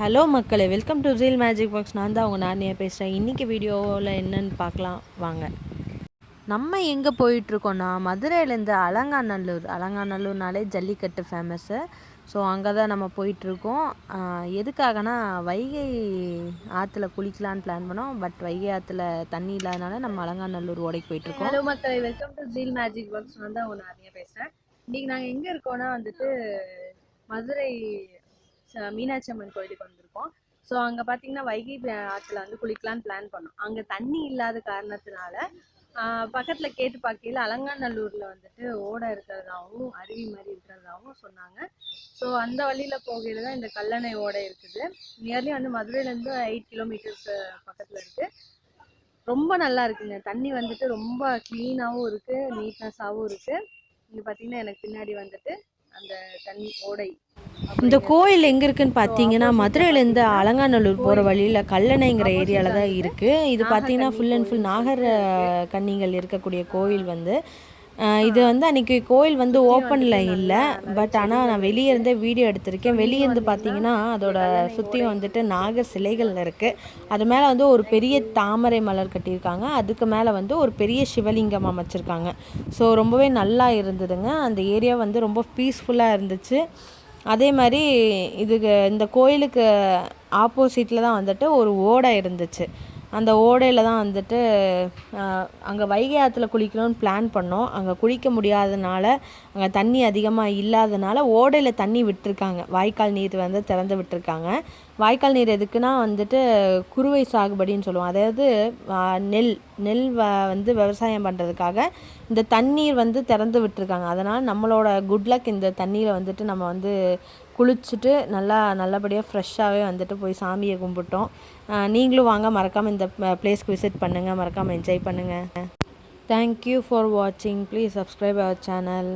Hello மக்களே welcome to reel magic box நான் தான் அவங்க நானே பேசுகிறேன் இன்றைக்கி வீடியோவில் என்னன்னு பார்க்கலாம். வாங்க. நம்ம எங்கே போயிட்டுருக்கோன்னா மதுரையிலேருந்து அலங்காநல்லூர். அலங்காநல்லூர்னாலே ஜல்லிக்கட்டு ஃபேமஸ்ஸு ஸோ அங்கே தான் நம்ம போயிட்டுருக்கோம். எதுக்காகனா வைகை ஆற்றுல குளிக்கலான்னு பிளான் பண்ணோம். பட் வைகை ஆற்றுல தண்ணி இல்லாதனால நம்ம அலங்காநல்லூர் ஓடைக்கு போயிட்டுருக்கோம். ஹலோ மக்களே welcome to reel magic box வந்து அவங்க நிறைய பேசுகிறேன் இன்றைக்கி நாங்கள் எங்கே இருக்கோன்னா வந்துட்டு மதுரை மீனாட்சி அம்மன் கோயிலுக்கு வந்திருக்கோம். ஸோ அங்கே பார்த்தீங்கன்னா வைகை ஆற்றுல வந்து குளிக்கலான்னு பிளான் பண்ணோம். அங்கே தண்ணி இல்லாத காரணத்தினால பக்கத்தில் கேட்டு பார்க்கையில் அலங்காநல்லூரில் வந்துட்டு ஓடை இருக்கிறதாகவும் அருவி மாதிரி இருக்கிறதாகவும் சொன்னாங்க. ஸோ அந்த வழியில் போகையில் தான் இந்த கல்லணை ஓடை இருக்குது. நியர்லி வந்து மதுரையிலேருந்து எயிட் கிலோமீட்டர்ஸ் பக்கத்தில் இருக்குது ரொம்ப நல்லா இருக்குங்க. தண்ணி வந்துட்டு ரொம்ப க்ளீனாகவும் இருக்குது நீட்னஸாகவும் இருக்குது இங்கே பார்த்தீங்கன்னா எனக்கு பின்னாடி வந்துட்டு அந்த தண்ணி ஓடை இந்த கோயில் எங்கே இருக்குன்னு பார்த்தீங்கன்னா மதுரையிலேருந்து அலங்காநல்லூர் போகிற வழியில் கல்லணைங்கிற ஏரியாவில் தான் இருக்குது இது பார்த்தீங்கன்னா ஃபுல் அண்ட் ஃபுல் நாகர் கன்னிகள் இருக்கக்கூடிய கோயில் வந்து இது வந்து அன்றைக்கி கோயில் வந்து ஓப்பனில் இல்லை பட் ஆனால் நான் வெளியே இருந்தே வீடியோ எடுத்திருக்கேன். வெளியே இருந்து பார்த்தீங்கன்னா அதோட சுற்றியும் வந்துட்டு நாகர் சிலைகள் இருக்குது அது மேலே வந்து ஒரு பெரிய தாமரை மலர் கட்டியிருக்காங்க. அதுக்கு மேலே வந்து ஒரு பெரிய சிவலிங்கம் அமைச்சிருக்காங்க. ஸோ ரொம்பவே நல்லா இருந்ததுங்க. அந்த ஏரியா வந்து ரொம்ப பீஸ்ஃபுல்லாக இருந்துச்சு. அதே மாதிரி இதுக்கு இந்த கோயிலுக்கு ஆப்போசிட்டில் தான் வந்துட்டு ஒரு ஓடை இருந்துச்சு. அந்த ஓடையில் தான் வந்துட்டு அங்கே வைகை ஆற்றுல குளிக்கணும்னு பிளான் பண்ணோம். அங்கே குளிக்க முடியாதனால அங்கே தண்ணி அதிகமாக இல்லாதனால ஓடையில் தண்ணி விட்டுருக்காங்க. வாய்க்கால் நீர் வந்து திறந்து விட்டுருக்காங்க. வாய்க்கால் நீர் எதுக்குன்னா வந்துட்டு குறுவை சாகுபடின்னு சொல்லுவோம். அதாவது நெல் நெல் வ வந்து விவசாயம் பண்ணுறதுக்காக இந்த தண்ணீர் வந்து திறந்து விட்டுருக்காங்க. அதனால் நம்மளோட குட் லக் இந்த தண்ணியில் வந்துட்டு நம்ம வந்து குளிச்சுட்டு நல்லா நல்லபடியாக ஃப்ரெஷ்ஷாகவே வந்துட்டு போய் சாமியை கும்பிட்டோம். நீங்களும் வாங்க மறக்காமல் இந்த பிளேஸ்க்கு விசிட் பண்ணுங்கள் மறக்காமல் என்ஜாய் பண்ணுங்கள் தேங்க்யூ ஃபார் வாட்சிங் ப்ளீஸ் சப்ஸ்கிரைப் அவர் சேனல்